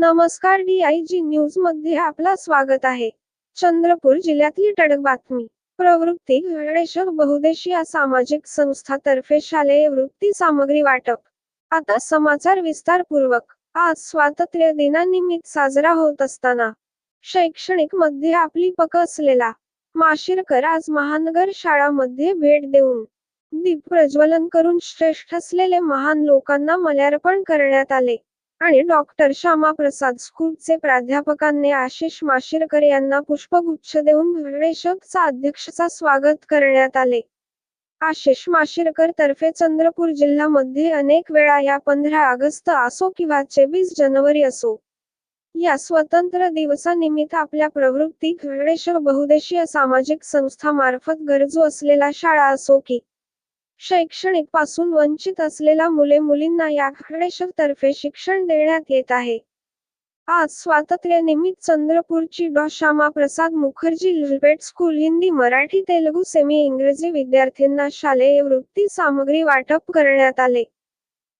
नमस्कार D I जी न्यूजमध्ये आपला स्वागत आहे. चंद्रपूर जिल्ह्यातली टडक बातमी. प्रवृत्ती गणेशक बहुदेशीय सामाजिक संस्थातर्फे शालेय वृत्ती सामग्री वाटप. आता समाचार विस्तारपूर्वक. आज स्वातंत्र्य दिनानिमित्त साजरा होत असताना. शैक्षणिकमध्ये आपली पक असलेला. माशिरकर आज महानगर शाळामध्ये भेट देऊन. दीप प्रज्वलन करून श्रेष्ठ असलेले महान लोकांना मल्यार्पण करण्यात आले. आणि डॉक्टर श्यामाप्रसाद स्कूलचे प्राध्यापकांनी आशिष माशिरकर यांना पुष्पगुच्छ देऊन गणेशकचा अध्यक्षचा स्वागत करण्यात आले. आशिष माशिरकर तर्फे चंद्रपूर जिल्ह्यामध्ये अनेक वेळा या पंधरा ऑगस्ट असो किंवा चोवीस जानेवारी असो या स्वतंत्र दिवसानिमित्त आपल्या प्रवृत्ती गणेश बहुदेशीय सामाजिक संस्था मार्फत गरजू असलेला शाळा असो की शैक्षणिकपासून वंचित असलेल्या मुले मुलींना या तर्फे शिक्षण देण्यात येत आहे. आज स्वातंत्र्यानिमित्त चंद्रपूरची डॉ. श्यामाप्रसाद मुखर्जी लिलपेट स्कूल हिंदी मराठी तेलुगू सेमी इंग्रजी विद्यार्थ्यांना शालेय वृत्ती सामग्री वाटप करण्यात आले.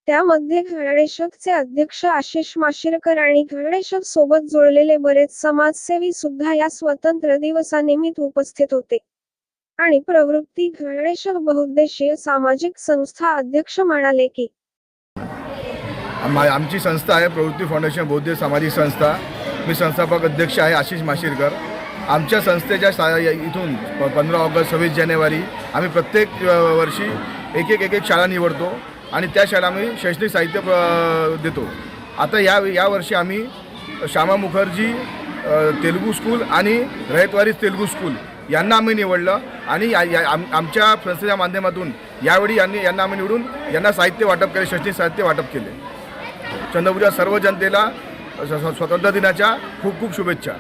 त्यामध्ये गणेशकचे अध्यक्ष आशिष माशिरकर आणि गणेशक सोबत जोडलेले बरेच समाजसेवी सुद्धा या स्वतंत्र दिवसानिमित्त उपस्थित होते. आणि प्रवृत्ती गणेशक बहुउद्देशीय सामाजिक संस्था अध्यक्ष म्हणाले की आमची संस्था आहे प्रवृत्ती फाउंडेशन बौद्ध सामाजिक संस्था. मी संस्थापक अध्यक्ष आहे आशिष माशिरकर. आमच्या संस्थेच्या सा इथून पंधरा ऑगस्ट सव्वीस जानेवारी आम्ही प्रत्येक वर्षी एक एक एक एक शाळा निवडतो आणि त्या शाळा आम्ही शैक्षणिक साहित्य देतो. आता या यावर्षी आम्ही श्यामा मुखर्जी तेलुगू स्कूल आणि रयतवारी तेलुगू स्कूल यांना आम्ही निवडलं आणि या- या- आम- आमच्या संस्थेच्या माध्यमातून यावेळी यांनी यांना आम्ही निवडून यांना साहित्य वाटप केले शैक्षणिक साहित्य वाटप केले. चंद्रपूरच्या सर्व जनतेला स्वतंत्र स्वातंत्र्य दिनाच्या खूप खूप शुभेच्छा.